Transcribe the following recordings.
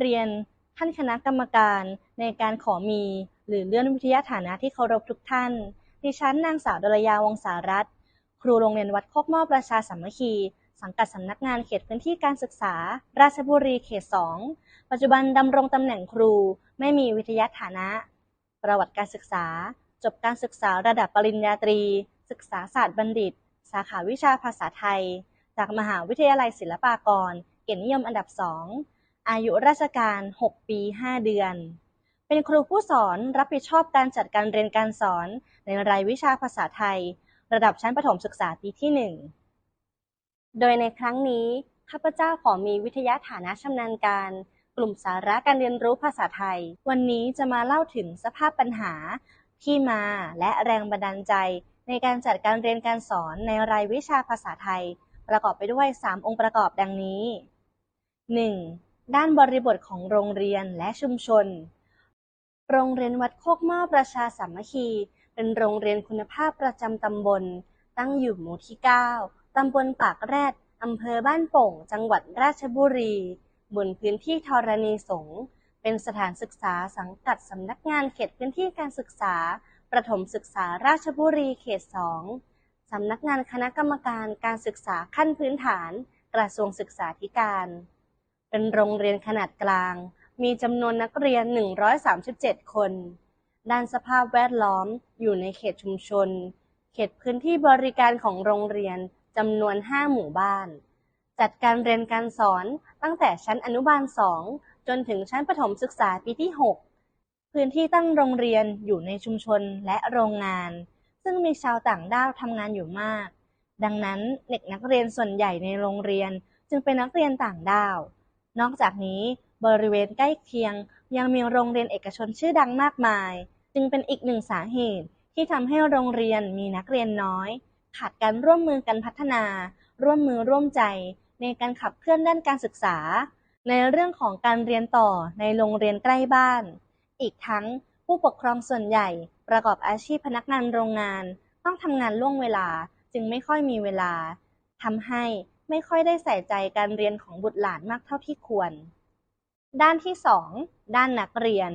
เรียนท่านคณะกรรมการในการขอมี หรือเลื่อนวิทยาฐานะที่เคารพทุกท่าน ดิฉันนางสาวดลยาวงศารัตครูโรงเรียนวัดโคกหม้อประชาสามัคคี สังกัดสำนักงานเขตพื้นที่การศึกษา ราชบุรีเขต 2 ปัจจุบันดำรงตำแหน่งครู ไม่มีวิทยาฐานะ ประวัติการศึกษา จบการศึกษาระดับปริญญาตรี ศึกษาศาสตร์บัณฑิต สาขาวิชาภาษาไทย จากมหาวิทยาลัยศิลปากร เกียรตินิยมอันดับ2 อายุราชการ 6 ปี 5 เดือน เป็นครูผู้สอนรับผิดชอบการจัดการเรียนการสอนในรายวิชาภาษาไทย ระดับชั้นประถมศึกษาปีที่ 1 โดยในครั้งนี้ ข้าพเจ้าขอมีวิทยาฐานะชำนาญการ กลุ่มสาระการเรียนรู้ภาษาไทย วันนี้จะมาเล่าถึงสภาพปัญหา ที่มาและแรงบันดาลใจในการจัดการเรียนการสอนในรายวิชาภาษาไทย ประกอบไปด้วย 3 องค์ประกอบดังนี้ 1. ด้านบริบทของโรงเรียนและชุมชน โรงเรียนวัดโคกหม้อประชาสามัคคี เป็นโรงเรียนคุณภาพประจำตำบล ตั้งอยู่หมู่ที่ 9 ตำบลปากแรดอำเภอบ้านโป่ง จังหวัดราชบุรี บนพื้นที่ธรณีสงฆ์เป็นสถานศึกษาสังกัดสำนักงานเขตพื้นที่การศึกษา ประถมศึกษาราชบุรีเขต 2 สำนักงานคณะกรรมการการศึกษาขั้นพื้นฐาน กระทรวงศึกษาธิการ เป็นโรงเรียนขนาดกลาง มีจำนวนนักเรียน 137 คน ด้านสภาพแวดล้อมอยู่ในเขตชุมชน เขตพื้นที่บริการของโรงเรียนจำนวน 5 หมู่บ้าน จัดการเรียนการสอนตั้งแต่ชั้นอนุบาล 2 จนถึงชั้นประถมศึกษาปีที่ 6 พื้นที่ตั้งโรงเรียนอยู่ในชุมชนและโรงงาน ซึ่งมีชาวต่างด้าวทำงานอยู่มาก ดังนั้นเด็กนักเรียนส่วนใหญ่ในโรงเรียนจึงเป็นนักเรียนต่างด้าว นอกจากนี้บริเวณใกล้เคียง ยังมีโรงเรียนเอกชนชื่อดังมากมาย จึงเป็นอีกหนึ่งสาเหตุที่ทำให้โรงเรียนมีนักเรียนน้อย ขาดการร่วมมือกันพัฒนา ร่วมมือร่วมใจ ในการขับเคลื่อนด้านการศึกษา ในเรื่องของการเรียนต่อในโรงเรียนใกล้บ้าน อีกทั้งผู้ปกครองส่วนใหญ่ประกอบอาชีพพนักงานโรงงาน ต้องทำงานล่วงเวลาจึงไม่ค่อยมีเวลาทำให้ ไม่ค่อยได้ใส่ใจการเรียนของบุตรหลานมากเท่าที่ควร ด้านที่ 2 ด้านนักเรียน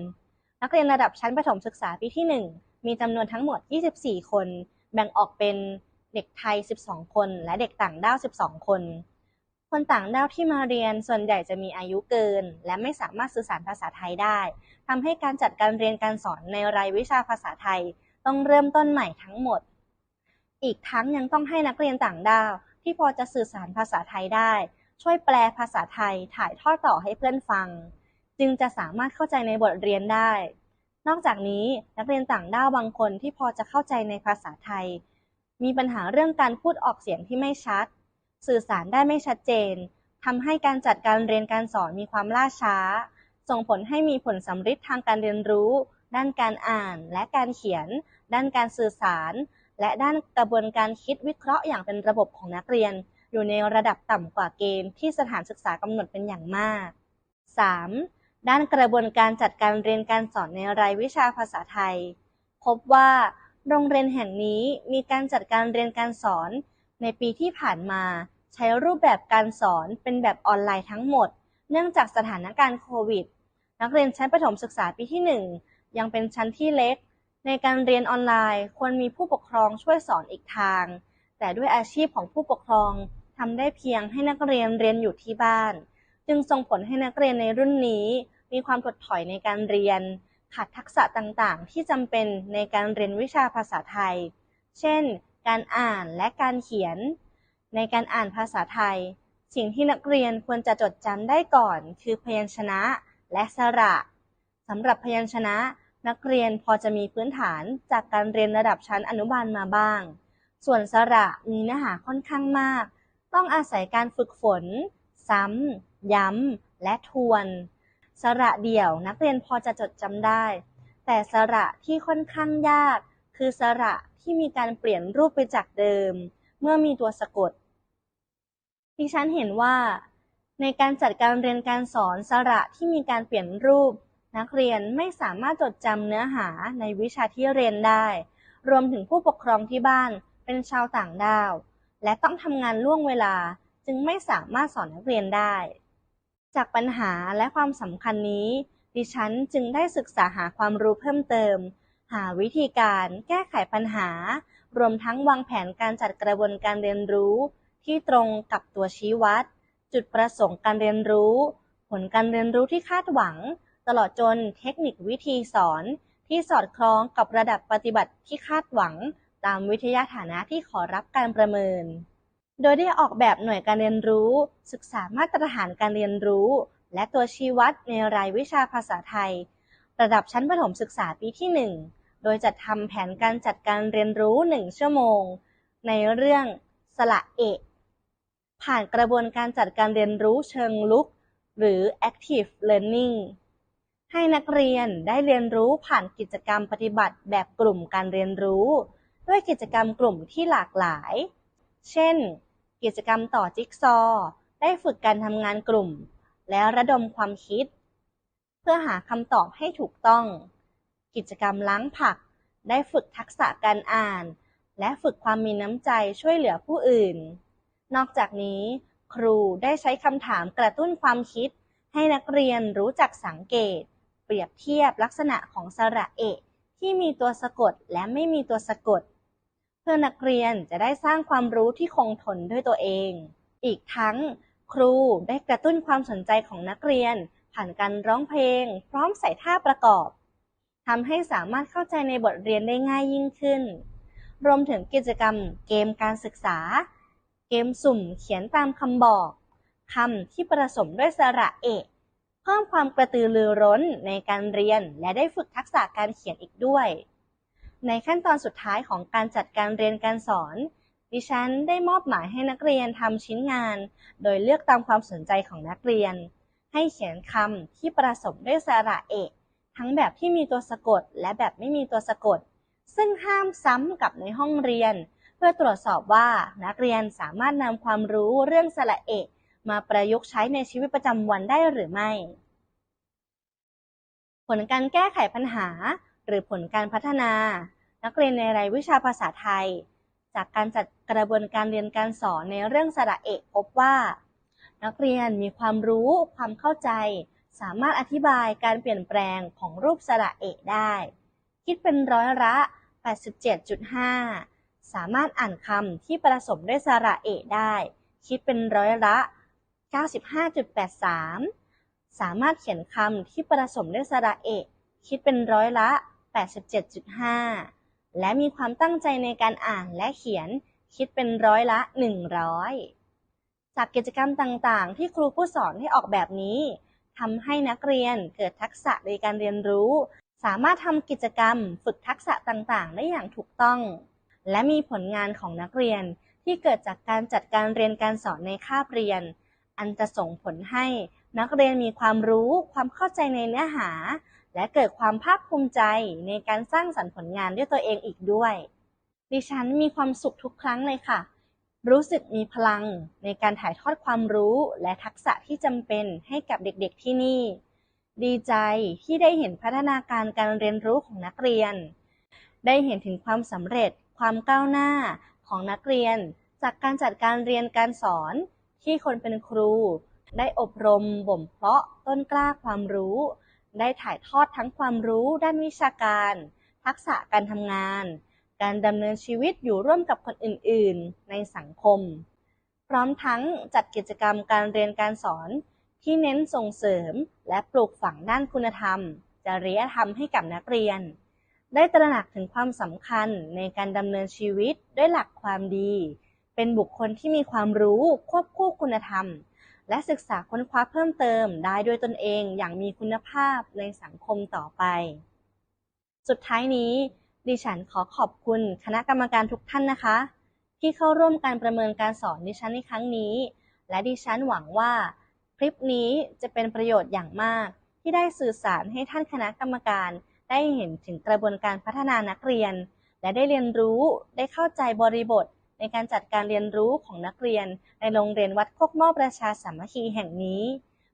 นักเรียนระดับชั้นประถมศึกษาปีที่ 1 มีจำนวนทั้งหมด 24 คน แบ่งออกเป็นเด็กไทย 12 คน และเด็กต่างด้าว 12 คน คนต่างด้าวที่มาเรียนส่วนใหญ่จะมีอายุเกิน และไม่สามารถสื่อสารภาษาไทยได้ ทำให้การจัดการเรียนการสอนในรายวิชาภาษาไทย ต้องเริ่มต้นใหม่ทั้งหมด อีกทั้งยังต้องให้นักเรียนต่างด้าว ที่พอจะสื่อสารภาษาไทยได้ ช่วยแปลภาษาไทยถ่ายทอดต่อให้เพื่อนฟัง จึงจะสามารถเข้าใจในบทเรียนได้ นอกจากนี้นักเรียนต่างด้าวบางคนที่พอจะเข้าใจในภาษาไทย มีปัญหาเรื่องการพูดออกเสียงที่ไม่ชัด สื่อสารได้ไม่ชัดเจนทำให้การจัดการเรียนการสอนมีความล่าช้า ส่งผลให้มีผลสำฤทธิ์ทางการเรียนรู้ ด้านการอ่านและการเขียน ด้านการสื่อสาร และด้านกระบวนการคิดวิเคราะห์อย่างเป็นระบบของนักเรียน อยู่ในระดับต่ำกว่าเกณฑ์ที่สถานศึกษากำหนดเป็นอย่างมาก 3. ด้านกระบวนการจัดการเรียนการสอนในรายวิชาภาษาไทย พบว่าโรงเรียนแห่งนี้มีการจัดการเรียนการสอนในปีที่ผ่านมา ใช้รูปแบบการสอนเป็นแบบออนไลน์ทั้งหมด เนื่องจากสถานการณ์โควิด นักเรียนชั้นประถมศึกษาปีที่ 1 ยังเป็นชั้นที่เล็ก ในการเรียนออนไลน์ควรมีผู้ปกครองช่วยสอนอีกทาง แต่ด้วยอาชีพของผู้ปกครองทำได้เพียงให้นักเรียนเรียนอยู่ที่บ้าน จึงส่งผลให้นักเรียนในรุ่นนี้ มีความถดถอยในการเรียน ขาดทักษะต่างๆ ที่จำเป็นในการเรียนวิชาภาษาไทย เช่น การอ่านและการเขียน ในการอ่านภาษาไทย สิ่งที่นักเรียนควรจะจดจำได้ก่อน คือพยัญชนะและสระสำหรับพยัญชนะ นักเรียนพอจะมีพื้นฐานจากการเรียนระดับชั้นอนุบาลมาบ้าง ส่วนสระมีเนื้อหาค่อนข้างมาก ต้องอาศัยการฝึกฝน ซ้ำ ย้ำ และทวน สระเดี่ยวนักเรียนพอจะจดจำได้ แต่สระที่ค่อนข้างยาก คือสระที่มีการเปลี่ยนรูปไปจากเดิม เมื่อมีตัวสะกด ดิฉันเห็นว่า ในการจัดการเรียนการสอนสระที่มีการเปลี่ยนรูป นักเรียนไม่สามารถจดจำเนื้อหาในวิชาที่เรียนได้ รวมถึงผู้ปกครองที่บ้านเป็นชาวต่างด้าว และต้องทำงานล่วงเวลาจึงไม่สามารถสอนนักเรียนได้ จากปัญหาและความสำคัญนี้ ดิฉันจึงได้ศึกษาหาความรู้เพิ่มเติม หาวิธีการแก้ไขปัญหา รวมทั้งวางแผนการจัดกระบวนการเรียนรู้ ที่ตรงกับตัวชี้วัด จุดประสงค์การเรียนรู้ ผลการเรียนรู้ที่คาดหวัง ตลอดจนเทคนิควิธีสอนที่สอดคล้องกับระดับปฏิบัติที่คาดหวัง ตามวิทยาฐานะที่ขอรับการประเมิน โดยได้ออกแบบหน่วยการเรียนรู้ ศึกษามาตรฐานการเรียนรู้ และตัวชี้วัดในรายวิชาภาษาไทย ระดับชั้นประถมศึกษาปีที่ 1 โดยจัดทำแผนการจัดการเรียนรู้ 1 ชั่วโมง ในเรื่องสระเอกผ่านกระบวนการจัดการเรียนรู้เชิงลุก หรือ active learning ให้นักเรียนได้เรียนรู้ผ่านกิจกรรมปฏิบัติแบบกลุ่มการเรียนรู้ ด้วยกิจกรรมกลุ่มที่หลากหลาย เช่น กิจกรรมต่อจิ๊กซอว์ได้ฝึกการทำงานกลุ่ม และระดมความคิด เพื่อหาคำตอบให้ถูกต้อง กิจกรรมล้างผัก ได้ฝึกทักษะการอ่าน และฝึกความมีน้ำใจช่วยเหลือผู้อื่น นอกจากนี้ ครูได้ใช้คำถามกระตุ้นความคิด ให้นักเรียนรู้จักสังเกต เปรียบเทียบลักษณะของสระเอะที่มีตัวสะกดและไม่มีตัวสะกด เพื่อนักเรียนจะได้สร้างความรู้ที่คงทนด้วยตัวเอง อีกทั้ง ครูได้กระตุ้นความสนใจของนักเรียน ผ่านการร้องเพลง พร้อมใส่ท่าประกอบทำให้สามารถเข้าใจในบทเรียนได้ง่ายยิ่งขึ้น รวมถึงกิจกรรมเกมการศึกษา เกมสุ่มเขียนตามคำบอกคำที่ผสมด้วยสระเอะ พิ่มความกระตือรือร้นในการเรียนและได้ฝึกทักษะการเขียนอีกด้วย ในขั้นตอนสุดท้ายของการจัดการเรียนการสอน ดิฉันได้มอบหมายให้นักเรียนทำชิ้นงาน โดยเลือกตามความสนใจของนักเรียน ให้เขียนคำที่ผสมด้วยสระเอะทั้งแบบที่มีตัวสะกดและแบบไม่มีตัวสะกด ซึ่งห้ามซ้ำกับในห้องเรียน เพื่อตรวจสอบว่านักเรียนสามารถนำความรู้เรื่องสระเอะ มาประยุกต์ใช้ในชีวิตประจำวันได้หรือไม่ ผลการแก้ไขปัญหา หรือผลการพัฒนา นักเรียนในรายวิชาภาษาไทย จากการจัดกระบวนการเรียนการสอนในเรื่องสระเอกพบว่า นักเรียนมีความรู้ ความเข้าใจ สามารถอธิบายการเปลี่ยนแปลงของรูปสระเอกได้ คิดเป็นร้อยละ 87.5สามารถอ่านคำที่ผสมด้วยสระเอกได้ คิดเป็นร้อยละ 95.83 สามารถเขียนคำที่ผสมด้วยสระเอกคิดเป็นร้อยละ 87.5 และมีความตั้งใจในการอ่านและเขียนคิดเป็นร้อยละ 100 จากกิจกรรมต่างๆ ที่ครูผู้สอนให้ออกแบบนี้ทำให้นักเรียนเกิดทักษะในการเรียนรู้ สามารถทำกิจกรรมฝึกทักษะต่างๆ ได้อย่างถูกต้อง และมีผลงานของนักเรียนที่เกิดจากการจัดการเรียนการสอนในคาบเรียน อันจะส่งผลให้นักเรียนมีความรู้ความเข้าใจในเนื้อหา และเกิดความภาคภูมิใจในการสร้างสรรค์ผลงานด้วยตัวเองอีกด้วย ดิฉันมีความสุขทุกครั้งเลยค่ะ รู้สึกมีพลังในการถ่ายทอดความรู้และทักษะที่จำเป็นให้กับเด็กๆที่นี่ ดีใจที่ได้เห็นพัฒนาการการเรียนรู้ของนักเรียน ได้เห็นถึงความสำเร็จ ความก้าวหน้าของนักเรียน จากการจัดการเรียนการสอน ที่คนเป็นครู ได้อบรมบ่มเพาะต้นกล้าความรู้ ได้ถ่ายทอดทั้งความรู้ ด้านวิชาการ ทักษะการทำงาน การดำเนินชีวิตอยู่ร่วมกับคนอื่น ๆ ในสังคม พร้อมทั้งจัดกิจกรรมการเรียนการสอนที่เน้นส่งเสริม และปลูกฝังด้านคุณธรรม จริยธรรมให้กับนักเรียน ได้ตระหนักถึงความสำคัญในการดำเนินชีวิตด้วยหลักความดี เป็นบุคคลที่มีความรู้ควบคู่คุณธรรม และศึกษาค้นคว้าเพิ่มเติมได้ด้วยตนเองอย่างมีคุณภาพในสังคมต่อไป สุดท้ายนี้ ดิฉันขอขอบคุณคณะกรรมการทุกท่านนะคะ ที่เข้าร่วมการประเมินการสอนดิฉันในครั้งนี้ และดิฉันหวังว่า คลิปนี้จะเป็นประโยชน์อย่างมาก ที่ได้สื่อสารให้ท่านคณะกรรมการได้เห็นถึงกระบวนการพัฒนานักเรียน และได้เรียนรู้ได้เข้าใจบริบท ในการจัดการเรียนรู้ของนักเรียน ในโรงเรียนวัดโคกหม้อประชาสามัคคีแห่งนี้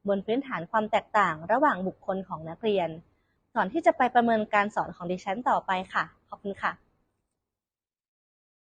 บนพื้นฐานความแตกต่างระหว่างบุคคลของนักเรียน ก่อนที่จะไปประเมินการสอนของดิฉันต่อไปค่ะ ขอบคุณค่ะ